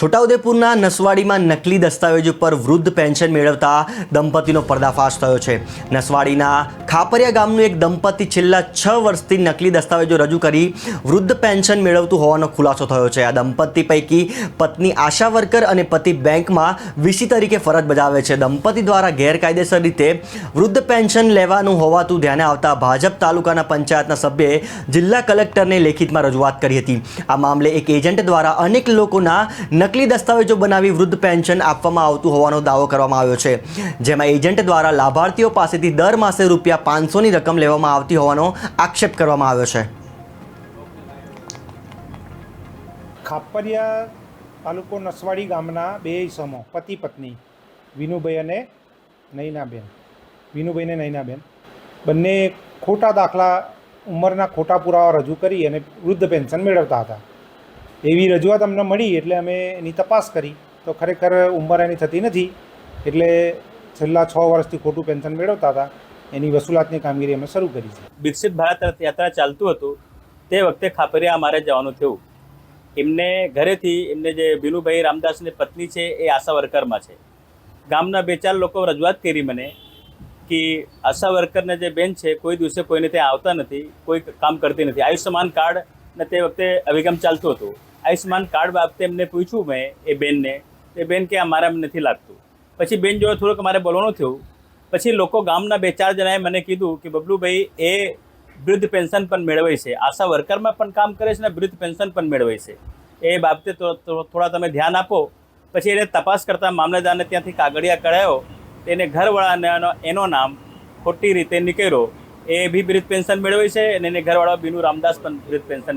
છોટાઉદેપુરના નસવાડીમાં નકલી દસ્તાવેજ ઉપર વૃદ્ધ પેન્શન મેળવતા દંપતીનો પર્દાફાશ થયો છે. નસવાડીના ખાપરિયા ગામનું એક દંપતી છેલ્લા છ વર્ષથી નકલી દસ્તાવેજો રજૂ કરી વૃદ્ધ પેન્શન મેળવતું હોવાનો ખુલાસો થયો છે. આ દંપતી પૈકી પત્ની આશા વર્કર અને પતિ બેંકમાં વીસી તરીકે ફરજ બજાવે છે. દંપતી દ્વારા ગેરકાયદેસર રીતે વૃદ્ધ પેન્શન લેવાનું હોવાતું ધ્યાને આવતા ભાજપ તાલુકાના પંચાયતના સભ્યએ જિલ્લા કલેક્ટરને લેખિતમાં રજૂઆત કરી હતી. આ મામલે એક એજન્ટ દ્વારા અનેક લોકોના નકલી દસ્તાવેજો બનાવી વૃદ્ધ પેન્શન આપવામાં આવતું હોવાનો દાવો કરવામાં આવ્યો છે. જેમાં એજન્ટ દ્વારા લાભાર્થીઓ પાસેથી દર માસે રૂપિયા પાંચસોની રકમ લેવામાં આવતી હોવાનો આક્ષેપ કરવામાં આવ્યો છે. ખાપરિયા તાલુકો નસવાડી ગામના બે ઈસમો, પતિ પત્ની, વિનુભાઈ અને નૈનાબેન. વિનુભાઈ અને નૈનાબેન. બંને ખોટા દાખલા ઉંમરના ખોટા પુરાવા રજૂ કરી અને વૃદ્ધ પેન્શન મેળવતા હતા. એવી રજૂઆત અમને મળી એટલે અમે એની તપાસ કરી. તો ખરેખર ઉંમર એની થતી નથી. એટલે છેલ્લા છ વર્ષથી ખોટું પેન્શન મેળવતા હતા. એની વસૂલાતની કામગીરી અમે શરૂ કરી છે. વિકસિત ભારત રથયાત્રા ચાલતું હતું. તે વખતે ખાપરિયા અમારે જવાનું થયું. એમને ઘરેથી એમને જે વિનુભાઈ રામદાસની પત્ની છે એ આશા વર્કરમાં છે. ગામના બે ચાર લોકો રજૂઆત કરી મને કે આશા વર્કરને જે બેન છે કોઈ દિવસે કોઈને ત્યાં આવતા નથી, કોઈ કામ કરતી નથી. આયુષ્યમાન કાર્ડ ને તે વખતે અભિગમ ચાલતું હતું. આયુષ્યમાન કાર્ડ બાબતે એમને પૂછ્યું મેં એ બેનને એ બેન કે આ એમ નથી લાગતું. પછી બેન જોડે થોડુંક મારે બોલવાનું થયું. પછી લોકો ગામના બે ચાર જણાએ મને કીધું કે, બબલુભાઈ, એ વૃદ્ધ પેન્શન પણ મેળવે છે. આશા વર્કરમાં પણ કામ કરે છે ને વૃદ્ધ પેન્શન પણ મેળવે છે. એ બાબતે થોડા તમે ધ્યાન આપો. પછી એને તપાસ કરતાં મામલેદારને ત્યાંથી કાગળિયા કઢાયો. તેને ઘરવાળાને એનો નામ ખોટી રીતે નીકળ્યો. એ બી વૃદ્ધ પેન્શન મેળવે છે અને એને ઘરવાળા બીનુ રામદાસ પણ વૃદ્ધ પેન્શન